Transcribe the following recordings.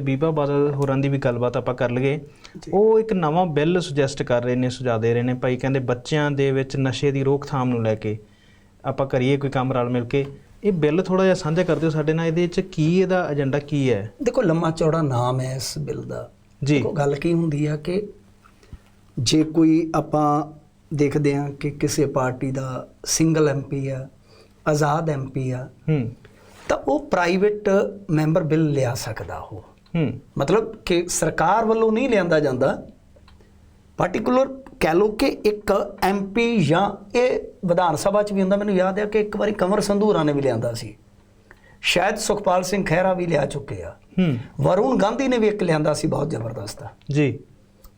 ਬੀਬਾ ਬਾਦਲ ਹੋਰਾਂ ਦੀ ਵੀ ਗੱਲਬਾਤ ਆਪਾਂ ਕਰ ਲਈਏ। ਉਹ ਇੱਕ ਨਵਾਂ ਬਿੱਲ ਸੁਜੈਸਟ ਕਰ ਰਹੇ ਨੇ ਸੁਝਾਅ ਦੇ ਰਹੇ ਨੇ ਭਾਈ। ਕਹਿੰਦੇ ਬੱਚਿਆਂ ਦੇ ਵਿੱਚ ਨਸ਼ੇ ਦੀ ਰੋਕਥਾਮ ਨੂੰ ਲੈ ਕੇ ਆਪਾਂ ਕਰੀਏ ਕੋਈ ਕੰਮ ਰਲ ਮਿਲ ਕੇ। ਇਹ ਬਿੱਲ ਥੋੜਾ ਜਿਹਾ ਸਾਂਝਾ ਕਰ ਦਿਓ ਸਾਡੇ ਨਾਲ ਇਹਦੇ ਵਿੱਚ ਕੀ ਇਹਦਾ ਏਜੰਡਾ ਕੀ ਹੈ? ਦੇਖੋ ਲੰਮਾ ਚੌੜਾ ਨਾਮ ਹੈ ਇਸ ਬਿੱਲ ਦਾ। ਜੀ। ਗੱਲ ਕੀ ਹੁੰਦੀ ਆ ਕਿ ਜੇ ਕੋਈ ਆਪਾਂ ਦੇਖਦੇ ਹਾਂ ਕਿ ਕਿਸੇ ਪਾਰਟੀ ਦਾ ਸਿੰਗਲ ਐਮਪੀ ਆ ਆਜ਼ਾਦ ਐਮਪੀ ਆ ਹੂੰ। ਤਾਂ ਉਹ ਪ੍ਰਾਈਵੇਟ ਮੈਂਬਰ ਬਿੱਲ ਲਿਆ ਸਕਦਾ ਉਹ। ਹੂੰ ਮਤਲਬ ਕਿ ਸਰਕਾਰ ਵੱਲੋਂ ਨਹੀਂ ਲਿਆਂਦਾ ਜਾਂਦਾ। ਪਾਰਟਿਕੂਲਰ ਕਹਿ ਲਓ ਕਿ ਇੱਕ ਐਮਪੀ ਜਾਂ ਇਹ ਵਿਧਾਨ ਸਭਾ 'ਚ ਵੀ ਹੁੰਦਾ ਮੈਨੂੰ ਯਾਦ ਹੈ ਕਿ ਇੱਕ ਵਾਰੀ ਕੰਵਰ ਸੰਧੂਰਾ ਨੇ ਵੀ ਲਿਆਂਦਾ ਸੀ। ਸ਼ਾਇਦ ਸੁਖਪਾਲ ਸਿੰਘ ਖਹਿਰਾ ਵੀ ਲਿਆ ਚੁੱਕੇ ਆ। ਹੂੰ। ਵਰੁਣ ਗਾਂਧੀ ਨੇ ਵੀ ਇੱਕ ਲਿਆਂਦਾ ਸੀ ਬਹੁਤ ਜ਼ਬਰਦਸਤ ਜੀ।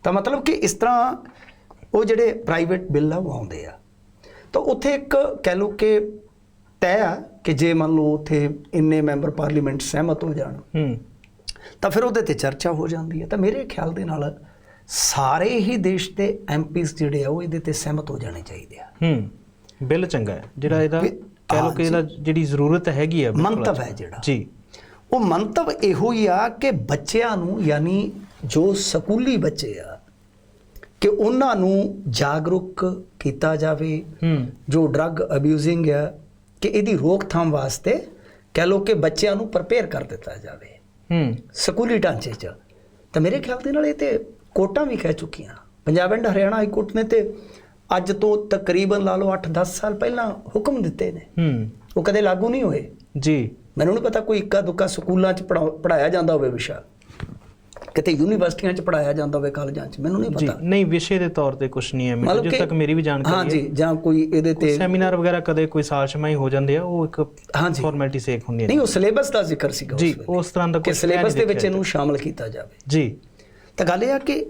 ਤਾਂ ਮਤਲਬ ਕਿ ਇਸ ਤਰ੍ਹਾਂ ਉਹ ਜਿਹੜੇ ਪ੍ਰਾਈਵੇਟ ਬਿੱਲ ਆ ਉਹ ਆਉਂਦੇ ਆ। ਤਾਂ ਉੱਥੇ ਇੱਕ ਕਹਿ ਲਓ ਕਿ ਤੈਅ ਆ ਕਿ ਜੇ ਮੰਨ ਲਓ ਉੱਥੇ ਇੰਨੇ ਮੈਂਬਰ ਪਾਰਲੀਮੈਂਟ ਸਹਿਮਤ ਹੋ ਜਾਣ। ਹੂੰ। ਤਾਂ ਫਿਰ ਉਹਦੇ ਤੇ ਚਰਚਾ ਹੋ ਜਾਂਦੀ ਹੈ। ਤਾਂ ਮੇਰੇ ਖਿਆਲ ਦੇ ਨਾਲ ਸਾਰੇ ਹੀ ਦੇਸ਼ ਦੇ ਐਮਪੀਸ ਜਿਹੜੇ ਆ ਉਹ ਇਹਦੇ ਤੇ ਸਹਿਮਤ ਹੋ ਜਾਣੇ ਚਾਹੀਦੇ ਆ। ਹੂੰ ਬਿੱਲ ਚੰਗਾ ਹੈ। ਜਿਹੜਾ ਇਹਦਾ ਕਹਿ ਹਾਂ ਕਿ ਇਹਦਾ ਜਿਹੜੀ ਜ਼ਰੂਰਤ ਹੈਗੀ ਹੈ ਬਿਲਕੁਲ ਮੰਤਵ ਹੈ ਜਿਹੜਾ। ਜੀ। ਉਹ ਮੰਤਵ ਇਹੋ ਹੀ ਆ ਕਿ ਬੱਚਿਆਂ ਨੂੰ ਯਾਨੀ ਜੋ ਸਕੂਲੀ ਬੱਚੇ ਆ ਕਿ ਉਹਨਾਂ ਨੂੰ ਜਾਗਰੂਕ ਕੀਤਾ ਜਾਵੇ। ਹੂੰ। ਜੋ ਡਰੱਗ ਅਬਿਊਜ਼ਿੰਗ ਆ ਕਿ ਇਹਦੀ ਰੋਕਥਾਮ ਵਾਸਤੇ ਕਹਿ ਲਓ ਕਿ ਬੱਚਿਆਂ ਨੂੰ ਪ੍ਰਪੇਅਰ ਕਰ ਦਿੱਤਾ ਜਾਵੇ। ਹੂੰ। ਸਕੂਲੀ ਢਾਂਚੇ 'ਚ। ਤਾਂ ਮੇਰੇ ਖਿਆਲ ਦੇ ਨਾਲ ਇਹ ਤੇ ਕੋਰਟਾਂ ਵੀ ਕਹਿ ਚੁੱਕੀਆਂ। Punjab and Haryana high court ਨੇ ਤੇ ਅੱਜ ਤੋਂ ਤਕਰੀਬਨ ਲਾ ਲਓ 8-10 ਸਾਲ ਪਹਿਲਾਂ ਹੁਕਮ ਦਿੱਤੇ ਨੇ। ਹੂੰ। ਉਹ ਕਦੇ ਲਾਗੂ ਨਹੀਂ ਹੋਏ। ਜੀ। ਮੈਨੂੰ ਨਹੀਂ ਪਤਾ ਕੋਈ ਇੱਕਾ ਦੁੱਕਾ ਸਕੂਲਾਂ 'ਚ ਪੜਾਇਆ ਜਾਂਦਾ ਹੋਵੇ ਵਿਸ਼ਾ। ਕਿਤੇ ਯੂਨੀਵਰਸਿਟੀਆਂ 'ਚ ਪੜਾਇਆ ਜਾਂਦਾ ਹੋਵੇ ਕਾਲਜਾਂ 'ਚ ਮੈਨੂੰ ਨਹੀਂ ਪਤਾ। ਨਹੀਂ ਵਿਸ਼ੇ ਦੇ ਤੌਰ ਤੇ ਕੁਝ ਨਹੀਂ ਹੈ ਮੈਨੂੰ ਕਿ- ਤੱਕ ਮੇਰੀ ਵੀ ਜਾਣਕਾਰੀ ਹਾਂ ਹੈ। ਜੀ ਜਾਂ ਕੋਈ ਇਹਦੇ ਤੇ ਸੈਮੀਨਾਰ ਵਗੈਰਾ ਕਦੇ ਕੋਈ ਸਾਲ ਛਮਾਈ ਹੋ ਜਾਂਦੇ ਆ ਉਹ ਇੱਕ ਹਾਂ ਜੀ ਫਾਰਮੈਲਿਟੀ ਸੇਕ ਹੁੰਦੀ ਹੈ ਨਹੀਂ ਉਹ ਸਿਲੇਬਸ ਦਾ ਜ਼ਿਕਰ ਸੀਗਾ ਜੀ ਉਸ ਤਰ੍ਹਾਂ ਦਾ ਕਿ ਕੁਝ ਸਿਲੇਬਸ ਦੇ ਵਿੱਚ ਇਹਨੂੰ ਸ਼ਾਮਲ ਕੀਤਾ ਜਾਵੇ। ਜੀ। ਤਾਂ ਗੱਲ ਇਹ ਆ ਕਿ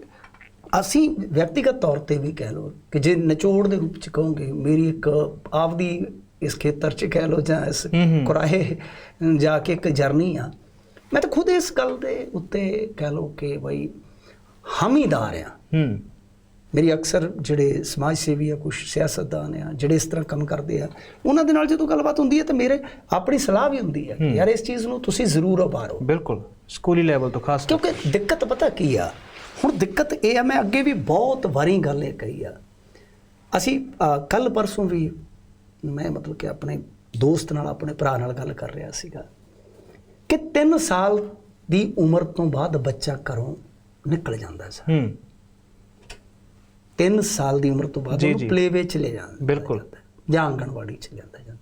ਅਸੀਂ ਵਿਅਕਤੀਗਤ ਤੌਰ ਤੇ ਵੀ ਕਹਿ ਲਓ ਕਿ ਜੇ ਨਿਚੋੜ ਦੇ ਰੂਪ ਚ ਕਹੋਗੇ ਮੇਰੀ ਇੱਕ ਆਪਦੀ ਇਸ ਖੇਤਰ ਚ ਕਹਿ ਲਓ ਜਾਂ ਇਸ। ਕੁਰਾਹੇ ਜਾ ਕੇ ਇੱਕ ਜਰਨੀ ਆ ਮੈਂ ਤਾਂ ਖੁਦ ਇਸ ਗੱਲ ਦੇ ਉੱਤੇ ਕਹਿ ਲਓ ਕਿ ਬਈ ਹਮੀਦਾਰ ਆ ਹੂੰ। ਮੇਰੀ ਅਕਸਰ ਜਿਹੜੇ ਸਮਾਜ ਸੇਵੀ ਆ ਕੁਝ ਸਿਆਸਤਦਾਨ ਆ ਜਿਹੜੇ ਇਸ ਤਰ੍ਹਾਂ ਕੰਮ ਕਰਦੇ ਆ ਉਹਨਾਂ ਦੇ ਨਾਲ ਜਦੋਂ ਗੱਲਬਾਤ ਹੁੰਦੀ ਹੈ ਤਾਂ ਮੇਰੇ ਆਪਣੀ ਸਲਾਹ ਵੀ ਹੁੰਦੀ ਹੈ ਯਾਰ ਇਸ ਚੀਜ਼ ਨੂੰ ਤੁਸੀਂ ਜ਼ਰੂਰ ਉਭਾਰੋ। ਬਿਲਕੁਲ ਸਕੂਲੀ ਲੈਵਲ ਤੋਂ ਖਾਸ ਕਿਉਂਕਿ ਦਿੱਕਤ ਪਤਾ ਕੀ ਆ? ਹੁਣ ਦਿੱਕਤ ਇਹ ਆ ਮੈਂ ਅੱਗੇ ਵੀ ਬਹੁਤ ਵਾਰੀ ਗੱਲ ਇਹ ਕਹੀ ਆ। ਅਸੀਂ ਕੱਲ ਪਰਸੋਂ ਵੀ ਮੈਂ ਮਤਲਬ ਕਿ ਆਪਣੇ ਦੋਸਤ ਨਾਲ ਆਪਣੇ ਭਰਾ ਨਾਲ ਗੱਲ ਕਰ ਰਿਹਾ ਸੀਗਾ। ਕਿ 3 ਸਾਲ ਦੀ ਉਮਰ ਤੋਂ ਬਾਅਦ ਬੱਚਾ ਘਰੋਂ ਨਿਕਲ ਜਾਂਦਾ ਸੀ ਹੂੰ। 3 ਸਾਲ ਦੀ ਉਮਰ ਤੋਂ ਬਾਅਦ ਜੀ। ਪਲੇਵੇ ਚ ਲੈ ਜਾਂਦਾ ਬਿਲਕੁਲ। ਜਾਂਦਾ ਜਾਂ ਆਂਗਣਵਾੜੀ ਚ ਜਾਂਦਾ ਹੈ।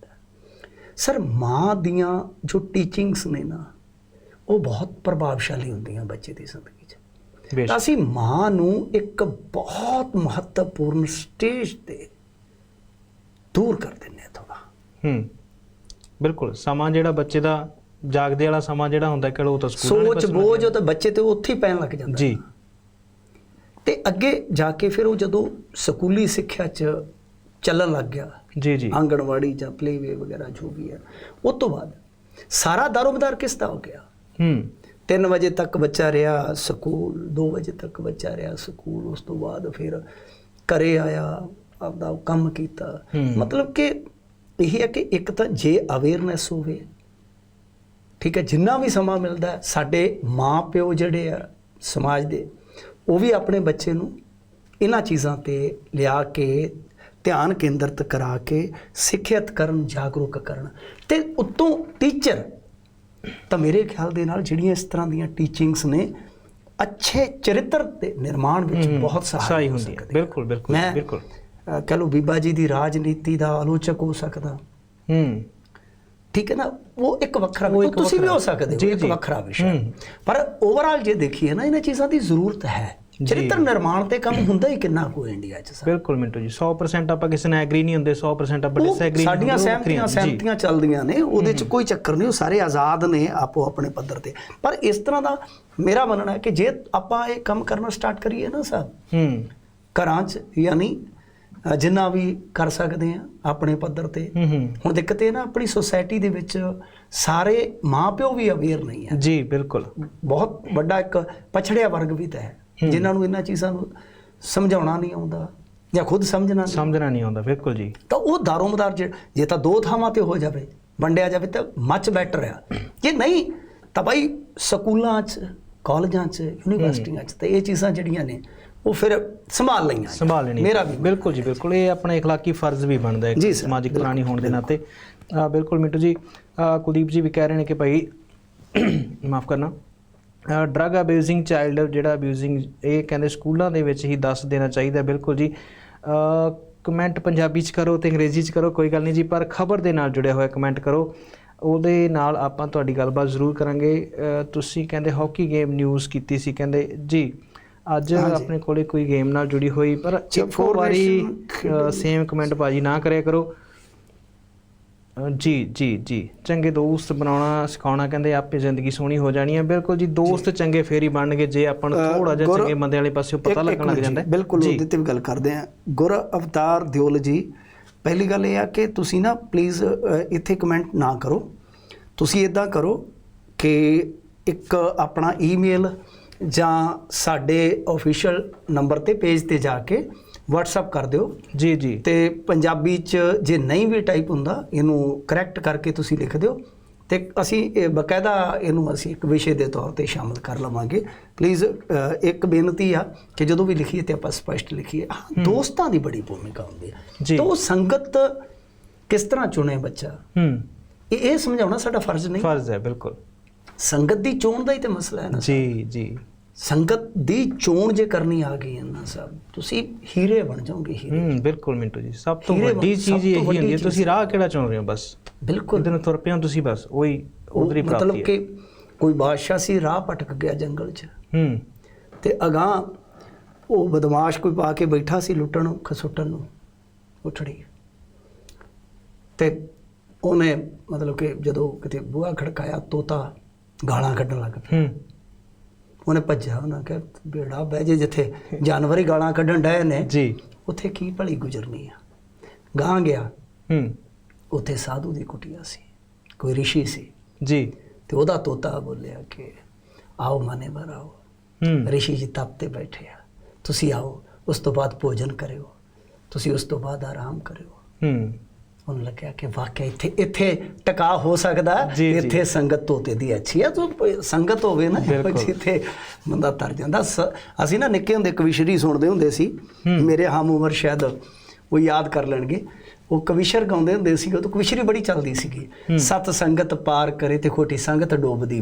ਸਰ ਮਾਂ ਦੀਆਂ ਜੋ ਟੀਚਿੰਗਸ ਨੇ ਨਾ ਉਹ ਬਹੁਤ ਪ੍ਰਭਾਵਸ਼ਾਲੀ ਹੁੰਦੀਆਂ ਬੱਚੇ ਦੀ ਜ਼ਿੰਦਗੀ 'ਚ। ਤਾਂ ਅਸੀਂ ਮਾਂ ਨੂੰ ਇੱਕ ਬਹੁਤ ਮਹੱਤਵਪੂਰਨ ਸਟੇਜ ਤੇ ਦੂਰ ਕਰ ਦਿੰਦੇ ਹਾਂ ਥੋੜਾ ਹੂੰ। ਬਿਲਕੁਲ। ਸਮਾਂ ਜਿਹੜਾ ਬੱਚੇ ਦਾ ਜਾਗਦੇ ਵਾਲਾ ਸਮਾਂ ਜਿਹੜਾ ਹੁੰਦਾ ਕਿ ਉਹ ਤਾਂ ਸਕੂਲ ਸੋਚ ਬੋਝ ਉਹ ਤਾਂ ਬੱਚੇ ਤੇ ਉੱਥੇ ਹੀ ਪੈਣ ਲੱਗ ਜਾਂਦਾ। ਜੀ। ਤੇ ਅੱਗੇ ਜਾ ਕੇ ਫਿਰ ਉਹ ਜਦੋਂ ਸਕੂਲੀ ਸਿੱਖਿਆ 'ਚ ਚੱਲਣ ਲੱਗ ਗਿਆ ਜੀ ਜੀ। ਆਂਗਣਵਾੜੀ ਜਾਂ ਪਲੇਵੇ ਵਗੈਰਾ ਜੋ ਵੀ ਹੈ ਉਸ ਤੋਂ ਬਾਅਦ ਸਾਰਾ ਦਾਰੋਮਦਾਰ ਕਿਸ ਦਾ ਹੋ ਗਿਆ? ਹੂੰ। 3 ਵਜੇ ਤੱਕ ਬੱਚਾ ਰਿਹਾ ਸਕੂਲ 2 ਵਜੇ ਤੱਕ ਬੱਚਾ ਰਿਹਾ ਸਕੂਲ ਉਸ ਤੋਂ ਬਾਅਦ ਫਿਰ ਘਰੇ ਆਇਆ ਆਪਦਾ ਉਹ ਕੰਮ ਕੀਤਾ। ਮਤਲਬ ਕਿ ਇਹ ਹੈ ਕਿ ਇੱਕ ਤਾਂ ਜੇ ਅਵੇਅਰਨੈਸ ਹੋਵੇ ਠੀਕ ਹੈ ਜਿੰਨਾ ਵੀ ਸਮਾਂ ਮਿਲਦਾ ਸਾਡੇ ਮਾਂ ਪਿਓ ਜਿਹੜੇ ਆ ਸਮਾਜ ਦੇ ਉਹ ਵੀ ਆਪਣੇ ਬੱਚੇ ਨੂੰ ਇਹਨਾਂ ਚੀਜ਼ਾਂ ਤੇ ਲਿਆ ਕੇ ਧਿਆਨ ਕੇਂਦਰਿਤ ਕਰਾ ਕੇ ਸਿੱਖਿਅਤ ਕਰਨ ਜਾਗਰੂਕ ਕਰਨ। ਤੇ ਉਤੋਂ ਟੀਚਰ ਤਾਂ ਮੇਰੇ ਖਿਆਲ ਦੇ ਨਾਲ ਜਿਹੜੀਆਂ ਇਸ ਤਰ੍ਹਾਂ ਦੀਆਂ ਟੀਚਿੰਗਸ ਨੇ ਅੱਛੇ ਚਰਿੱਤਰ ਦੇ ਨਿਰਮਾਣ ਵਿੱਚ ਬਹੁਤ ਸਹਾਈ ਹੁੰਦੀ ਹੈ। ਬਿਲਕੁਲ ਬਿਲਕੁਲ ਬਿਲਕੁਲ। ਕਹ ਲਓ ਬੀਬਾ ਜੀ ਦੀ ਰਾਜਨੀਤੀ ਦਾ ਆਲੋਚਕ ਹੋ ਸਕਦਾ। ਹੂੰ। ਠੀਕ ਹੈ ਨਾ ਉਹ ਇੱਕ ਵੱਖਰਾ ਉਹ ਤੁਸੀਂ ਵੀ ਹੋ ਸਕਦੇ ਹੋ ਇੱਕ। ਵੱਖਰਾ ਵਿਸ਼ਾ। ਪਰ ਓਵਰਆਲ ਜੇ ਦੇਖੀਏ ਨਾ ਇਹਨਾਂ ਚੀਜ਼ਾਂ ਦੀ ਜ਼ਰੂਰਤ ਹੈ। ਚਰਿੱਤਰ ਨਿਰਮਾਣ ਤੇ ਕੰਮ ਹੁੰਦਾ ਹੀ ਕਿੰਨਾ ਕੋ ਇੰਡੀਆ 'ਚ ਸਰ? ਬਿਲਕੁਲ ਮਿੰਟੂ ਜੀ 100% ਆਪਾਂ ਕਿਸੇ ਨਾਲ ਐਗਰੀ ਨਹੀਂ ਹੁੰਦੇ 100% ਆਪਾਂ ਡਿਸਐਗਰੀ ਸਾਡੀਆਂ ਸਹਿਮਤੀਆਂ ਸਹਿਮਤੀਆਂ ਚੱਲਦੀਆਂ ਨੇ ਉਹਦੇ 'ਚ ਕੋਈ ਚੱਕਰ ਨਹੀਂ ਉਹ ਸਾਰੇ ਆਜ਼ਾਦ ਨੇ ਆਪੋ ਆਪਣੇ ਪੱਧਰ ਤੇ। ਪਰ ਇਸ ਤਰ੍ਹਾਂ ਦਾ ਮੇਰਾ ਮੰਨਣਾ ਹੈ ਕਿ ਜੇ ਆਪਾਂ ਇਹ ਕੰਮ ਕਰਨਾ ਸਟਾਰਟ ਕਰੀਏ ਨਾ ਸਾਹਿਬ ਹੂੰ। ਘਰਾਂ 'ਚ ਯਾਨੀ ਜਿੰਨਾ ਵੀ ਕਰ ਸਕਦੇ ਆ ਆਪਣੇ ਪੱਧਰ ਤੇ। ਹੁਣ ਦਿੱਕਤ ਇਹ ਨਾ ਆਪਣੀ ਸੋਸਾਇਟੀ ਦੇ ਵਿੱਚ ਸਾਰੇ ਮਾਪਿਓ ਵੀ ਅਵੇਅਰ ਨਹੀਂ ਹੈ। ਜੀ ਬਿਲਕੁਲ। ਬਹੁਤ ਵੱਡਾ ਇੱਕ ਪਛੜਿਆ ਵਰਗ ਵੀ ਤਾਂ ਹੈ। ਜਿਨ੍ਹਾਂ ਨੂੰ ਇਹਨਾਂ ਚੀਜ਼ਾਂ ਨੂੰ ਸਮਝਾਉਣਾ ਨਹੀਂ ਆਉਂਦਾ ਜਾਂ ਖੁਦ ਸਮਝਣਾ ਸਮਝਣਾ ਨਹੀਂ ਆਉਂਦਾ ਬਿਲਕੁਲ ਜੀ। ਤਾਂ ਉਹ ਦਾਰੋਮਦਾਰ ਜੇ ਜੇ ਤਾਂ ਦੋ ਥਾਵਾਂ ਤੇ ਹੋ ਜਾਵੇ ਵੰਡਿਆ ਜਾਵੇ ਤਾਂ ਮੱਚ ਬੈਟਰ ਆ। ਜੇ ਨਹੀਂ ਤਾਂ ਭਾਈ ਸਕੂਲਾਂ 'ਚ ਕਾਲਜਾਂ 'ਚ ਯੂਨੀਵਰਸਿਟੀਆਂ 'ਚ ਤੇ ਇਹ ਚੀਜ਼ਾਂ ਜਿਹੜੀਆਂ ਨੇ ਉਹ ਫਿਰ ਸੰਭਾਲ ਲਈਆਂ ਸੰਭਾਲ ਲੈਣੀ। ਮੇਰਾ ਵੀ। ਬਿਲਕੁਲ ਜੀ ਬਿਲਕੁਲ। ਇਹ ਆਪਣਾ ਇਖਲਾਕੀ ਫਰਜ਼ ਵੀ ਬਣਦਾ ਹੈ ਸਮਾਜਿਕ ਪ੍ਰਾਣੀ ਹੋਣ ਦੇ ਨਾਤੇ। ਬਿਲਕੁਲ ਮਿੱਟੂ ਜੀ ਕੁਲਦੀਪ ਜੀ ਵੀ ਕਹਿ ਰਹੇ ਨੇ ਕਿ ਭਾਈ ਮਾਫ ਕਰਨਾ। ਡਰਗ ਅਬਿਊਜ਼ਿੰਗ ਚਾਈਲਡ ਜਿਹੜਾ ਅਬਿਊਜ਼ਿੰਗ ਇਹ ਕਹਿੰਦੇ ਸਕੂਲਾਂ ਦੇ ਵਿੱਚ ਹੀ ਦੱਸ ਦੇਣਾ ਚਾਹੀਦਾ ਬਿਲਕੁਲ ਜੀ। ਕਮੈਂਟ ਪੰਜਾਬੀ ਚ ਕਰੋ ਤੇ ਅੰਗਰੇਜ਼ੀ ਚ ਕਰੋ ਕੋਈ ਗੱਲ ਨਹੀਂ ਜੀ ਪਰ ਖਬਰ ਦੇ ਨਾਲ ਜੁੜਿਆ ਹੋਇਆ ਕਮੈਂਟ ਕਰੋ। ਉਹਦੇ ਨਾਲ ਆਪਾਂ ਤੁਹਾਡੀ ਗੱਲਬਾਤ ਜ਼ਰੂਰ ਕਰਾਂਗੇ। ਤੁਸੀਂ ਕਹਿੰਦੇ ਹਾਕੀ ਗੇਮ ਨਿਊਜ਼ ਕੀਤੀ ਸੀ ਕਹਿੰਦੇ ਜੀ ਅੱਜ। ਆਪਣੇ ਕੋਲੇ ਕੋਈ ਗੇਮ ਨਾਲ ਜੁੜੀ ਹੋਈ ਪਰ ਇੱਕੋ ਵਾਰੀ ਸੇਮ ਕਮੈਂਟ ਬਾਜੀ ਨਾ ਕਰਿਆ ਕਰੋ। ਜੀ ਜੀ ਜੀ। ਚੰਗੇ ਦੋਸਤ ਬਣਾਉਣਾ ਸਿਖਾਉਣਾ ਕਹਿੰਦੇ ਆਪੇ ਜ਼ਿੰਦਗੀ ਸੋਹਣੀ ਹੋ ਜਾਣੀ ਹੈ। ਬਿਲਕੁਲ ਜੀ ਦੋਸਤ ਚੰਗੇ ਫੇਰ ਬਣਨਗੇ ਜੇ ਆਪਾਂ ਨੂੰ ਥੋੜਾ ਜਿਹਾ ਚੰਗੇ ਬੰਦੇ ਵਾਲੇ ਪਾਸਿਓਂ ਪਤਾ ਲੱਗਣ ਲੱਗ ਜਾਂਦਾ ਹੈ। ਬਿਲਕੁਲ ਉਹਦੇ ਤੇ ਵੀ ਗੱਲ ਕਰਦੇ ਆ ਗੁਰ ਅਵਤਾਰ ਦਿਓਲ ਜੀ ਪਹਿਲੀ ਗੱਲ ਇਹ ਆ ਕਿ ਤੁਸੀਂ ਨਾ ਪਲੀਜ਼ ਇੱਥੇ ਕਮੈਂਟ ਨਾ ਕਰੋ। ਤੁਸੀਂ ਇਦਾਂ ਕਰੋ ਕਿ ਇੱਕ ਆਪਣਾ ਈਮੇਲ ਜਾਂ ਸਾਡੇ ਅਫੀਸ਼ੀਅਲ ਨੰਬਰ ਤੇ ਪੇਜ ਤੇ ਜਾ ਕੇ WhatsApp ਕਰ ਦਿਓ। ਜੀ ਜੀ। ਤੇ ਪੰਜਾਬੀ ਚ ਜੇ ਨਹੀਂ ਵੀ ਟਾਈਪ ਹੁੰਦਾ ਇਹਨੂੰ ਕਰੈਕਟ ਕਰਕੇ ਤੁਸੀਂ ਲਿਖ ਦਿਓ। ਤੇ ਅਸੀਂ ਇਹ ਬਕਾਇਦਾ ਇਹਨੂੰ ਅਸੀਂ ਇੱਕ ਵਿਸ਼ੇ ਦੇ ਤੌਰ ਤੇ ਸ਼ਾਮਲ ਕਰ ਲਵਾਂਗੇ। ਪਲੀਜ਼ ਇੱਕ ਬੇਨਤੀ ਆ ਕਿ ਜਦੋਂ ਵੀ ਲਿਖੀਏ ਤੇ ਆਪਾਂ ਸਪਸ਼ਟ ਲਿਖੀਏ। ਦੋਸਤਾਂ ਦੀ ਬੜੀ ਭੂਮਿਕਾ ਹੁੰਦੀ ਜੀ। ਹੈ ਤਾਂ ਉਹ ਸੰਗਤ ਕਿਸ ਤਰ੍ਹਾਂ ਚੁਣੇ ਬੱਚਾ? ਹੂੰ। ਇਹ ਸਮਝਾਉਣਾ ਸਾਡਾ ਫਰਜ਼ ਨਹੀਂ। ਫਰਜ਼ ਹੈ ਬਿਲਕੁਲ। ਸੰਗਤ ਦੀ ਚੋਣ ਦਾ ਹੀ ਤੇ ਮਸਲਾ ਹੈ ਨਾ ਜੀ ਜੀ। ਸੰਗਤ ਦੀ ਚੋਣ ਜੇ ਕਰਨੀ ਆ ਗਈ ਨਾ ਸਭ ਤੁਸੀਂ ਹੀਰੇ ਬਣ ਜਾਓਗੇ ਹੀਰੇ। ਹੂੰ ਬਿਲਕੁਲ ਮਿੰਟੂ ਜੀ ਸਭ ਤੋਂ ਵੱਡੀ ਚੀਜ਼ ਇਹੀ ਹੁੰਦੀ ਹੈ ਤੁਸੀਂ ਰਾਹ ਕਿਹੜਾ ਚੁਣ ਰਹੇ ਹੋ ਬਸ? ਬਿਲਕੁਲ। ਇਹਦੇ ਨੂੰ ਤੁਰ ਪਿਆ ਤੁਸੀਂ ਬਸ ਉਹੀ ਉਧਰ ਮਤਲਬ ਪ੍ਰਾਪਤੀ ਹੈ। ਕਿ ਕੋਈ ਬਾਦਸ਼ਾਹ ਸੀ ਰਾਹ ਭਟਕ ਗਿਆ ਜੰਗਲ 'ਚ। ਹੂੰ। ਤੇ ਅਗਾਹ ਉਹ ਬਦਮਾਸ਼ ਕੋਈ ਪਾ ਕੇ ਬੈਠਾ ਸੀ ਲੁੱਟਣ ਨੂੰ ਖਸੁੱਟਣ ਨੂੰ ਉਠੜੀ। ਤੇ ਉਹਨੇ ਮਤਲਬ ਕਿ ਜਦੋਂ ਕਿਤੇ ਬੂਹਾ ਖੜਕਾਇਆ ਤੋਤਾ ਗਾਲਾਂ ਕੱਢਣ ਲੱਗ ਪਿਆ ਹੂੰ। ਉਹਨੇ ਭੱਜਿਆ ਉਹਨਾਂ ਕਿਹਾ ਬੇੜਾ ਬਹਿ ਜੇ ਜਿੱਥੇ ਜਾਨਵਰ ਹੀ ਗਾਲਾਂ ਕੱਢਣ ਡਏ ਨੇ ਜੀ। ਉੱਥੇ ਕੀ ਭਲੀ ਗੁਜ਼ਰਨੀ ਆ? ਗਾਂ ਗਿਆ। ਹੂੰ। ਉੱਥੇ ਸਾਧੂ ਦੀ ਕੁਟੀਆ ਸੀ ਕੋਈ ਰਿਸ਼ੀ ਸੀ। ਜੀ। ਤੇ ਉਹਦਾ ਤੋਤਾ ਬੋਲਿਆ ਕਿ ਆਓ ਮਾਨੇ ਬਰ ਆਓ। ਹੂੰ। ਰਿਸ਼ੀ ਜੀ ਤਪ ਤੇ ਬੈਠੇ ਆ। ਤੁਸੀਂ ਆਓ ਉਸ ਤੋਂ ਬਾਅਦ ਭੋਜਨ ਕਰਿਓ। ਤੁਸੀਂ ਉਸ ਤੋਂ ਬਾਅਦ ਆਰਾਮ ਕਰਿਓ। ਹੂੰ। ਉਹਨੂੰ ਲੱਗਿਆ ਕਿ ਵਾਕਿਆ ਇੱਥੇ ਇੱਥੇ ਟਿਕਾ ਹੋ ਸਕਦਾ ਜੀ, ਜੀ। ਇੱਥੇ ਸੰਗਤ ਤੋਤੇ ਦੀ ਅੱਛੀ ਆ ਤੂੰ ਪ- ਸੰਗਤ ਹੋਵੇ ਨਾ। ਜਿੱਥੇ ਬੰਦਾ ਤਰ ਜਾਂਦਾ ਅਸੀਂ ਨਾ ਨਿੱਕੇ ਹੁੰਦੇ ਕਵਿਸ਼ਰੀ ਸੁਣਦੇ ਹੁੰਦੇ ਸੀ। ਮੇਰੇ ਹਮ ਉਮਰ ਸ਼ਾਇਦ ਉਹ ਯਾਦ ਕਰ ਲੈਣਗੇ ਉਹ ਕਵਿਸ਼ਰ ਗਾਉਂਦੇ ਹੁੰਦੇ ਸੀ ਉਹ ਤਾਂ ਕਵਿਸ਼ਰੀ ਬੜੀ ਚੱਲਦੀ ਸੀਗੀ। ਸਤ ਸੰਗਤ ਪਾਰ ਕਰੇ ਤੇ ਖੋਟੀ ਸੰਗਤ ਡੋਬਦੀ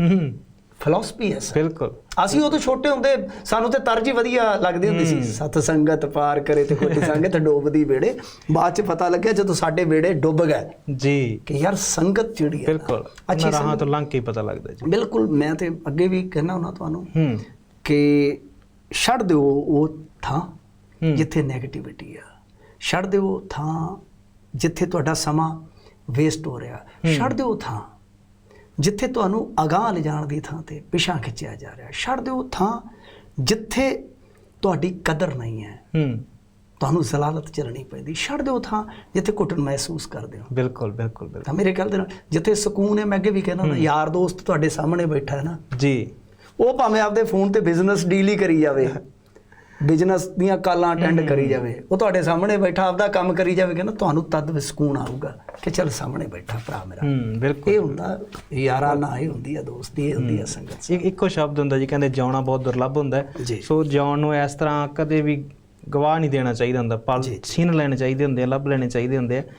ਹੂੰ ਫਿਲਾਸਫੀ ਹੈ ਬਿਲਕੁਲ। ਅਸੀਂ ਉਦੋਂ ਛੋਟੇ ਹੁੰਦੇ ਸਾਨੂੰ ਤੇ ਤਰਜ ਹੀ ਵਧੀਆ ਲੱਗਦੀ ਹੁੰਦੀ ਸੀ। ਸਤ ਸੰਗਤ ਪਾਰ ਕਰੇ ਤੇ ਖੋਟੀ ਸੰਗਤ ਡੋਬਦੀ ਬੇੜੇ ਬਾਅਦ ਚ ਪਤਾ ਲੱਗਿਆ ਜਦੋਂ ਸਾਡੇ ਬੇੜੇ ਡੁੱਬ ਗਏ। ਜੀ। ਕਿ ਯਾਰ ਸੰਗਤ ਜਿਹੜੀ ਹੈ ਬਿਲਕੁਲ। ਅੱਛੀ ਰਾਹਾਂ ਤੋਂ ਲੰਘ ਕੇ ਪਤਾ ਲੱਗਦਾ ਜੀ। ਬਿਲਕੁਲ ਮੈਂ ਤੇ ਅੱਗੇ ਵੀ ਕਹਿਣਾ ਹੁੰਦਾ ਤੁਹਾਨੂੰ ਹੂੰ। ਕਿ ਛੱਡ ਦਿਓ ਉਹ ਥਾਂ। ਜਿੱਥੇ 네ਗੇਟਿਵਿਟੀ ਆ। ਛੱਡ ਦਿਓ ਥਾਂ ਜਿੱਥੇ ਤੁਹਾਡਾ ਸਮਾਂ ਵੇਸਟ ਹੋ ਰਿਹਾ। ਛੱਡ ਦਿਓ ਥਾਂ। ਜਿੱਥੇ ਤੁਹਾਨੂੰ ਅਗਾਹ ਲਿਜਾਣ ਦੀ ਥਾਂ ਤੇ ਪਿਛਾਂ ਖਿੱਚਿਆ ਜਾ ਰਿਹਾ। ਛੱਡ ਦਿਓ ਥਾਂ ਜਿੱਥੇ ਤੁਹਾਡੀ ਕਦਰ ਨਹੀਂ ਹੈ। ਹੂੰ। ਤੁਹਾਨੂੰ ਜ਼ਲਾਲਤ ਚੱਲਣੀ ਪੈਂਦੀ। ਛੱਡ ਦਿਓ ਥਾਂ ਜਿੱਥੇ ਘੁੱਟਣ ਮਹਿਸੂਸ ਕਰਦੇ ਹੋ। ਬਿਲਕੁਲ ਬਿਲਕੁਲ ਬਿਲਕੁਲ। ਤਾਂ ਮੇਰੇ ਖਿਆਲ ਦੇ ਨਾਲ ਜਿੱਥੇ ਸਕੂਨ ਹੈ ਮੈਂ ਅੱਗੇ ਵੀ ਕਹਿੰਦਾ ਹੁੰਦਾ ਯਾਰ ਦੋਸਤ ਤੁਹਾਡੇ ਸਾਹਮਣੇ ਬੈਠਾ ਹੈ ਨਾ। ਜੀ। ਉਹ ਭਾਵੇਂ ਆਪਦੇ ਫੋਨ ਤੇ ਬਿਜ਼ਨਸ ਡੀਲ ਹੀ ਕਰੀ ਜਾਵੇ। ਬਿਜ਼ਨਸ ਦੀਆਂ ਕਾਲਾਂ ਅਟੈਂਡ ਕਰੀ ਜਾਵੇ। ਉਹ ਤੁਹਾਡੇ ਸਾਹਮਣੇ ਬੈਠਾ ਆਪਦਾ ਕੰਮ ਕਰੀ ਜਾਵੇਗਾ ਨਾ ਤੁਹਾਨੂੰ ਤਦ ਸਕੂਨ ਆਊਗਾ ਕਿ ਚੱਲ ਸਾਹਮਣੇ ਬੈਠਾ ਭਰਾ ਮੇਰਾ। ਹੂੰ ਬਿਲਕੁਲ। ਇਹ ਹੁੰਦਾ ਯਾਰਾਂ ਨਾ ਇਹ ਹੁੰਦੀ ਆ ਦੋਸਤੀ ਇਹ ਹੁੰਦੀ ਆ ਸੰਗਤ। ਇੱਕ ਇੱਕੋ ਸ਼ਬਦ ਹੁੰਦਾ ਜੀ ਕਹਿੰਦੇ ਜਿਉਣਾ ਬਹੁਤ ਦੁਰਲੱਭ ਹੁੰਦਾ। ਸੋ ਜਿਉਣ ਨੂੰ ਇਸ ਤਰ੍ਹਾਂ ਕਦੇ ਵੀ ਗਵਾਹ ਨਹੀਂ ਦੇਣਾ ਚਾਹੀਦਾ ਹੁੰਦਾ। ਪਲ। ਛੀਨ ਲੈਣੇ ਚਾਹੀਦੇ ਹੁੰਦੇ ਆ ਲੱਭ ਲੈਣੇ ਚਾਹੀਦੇ ਹੁੰਦੇ ਆ।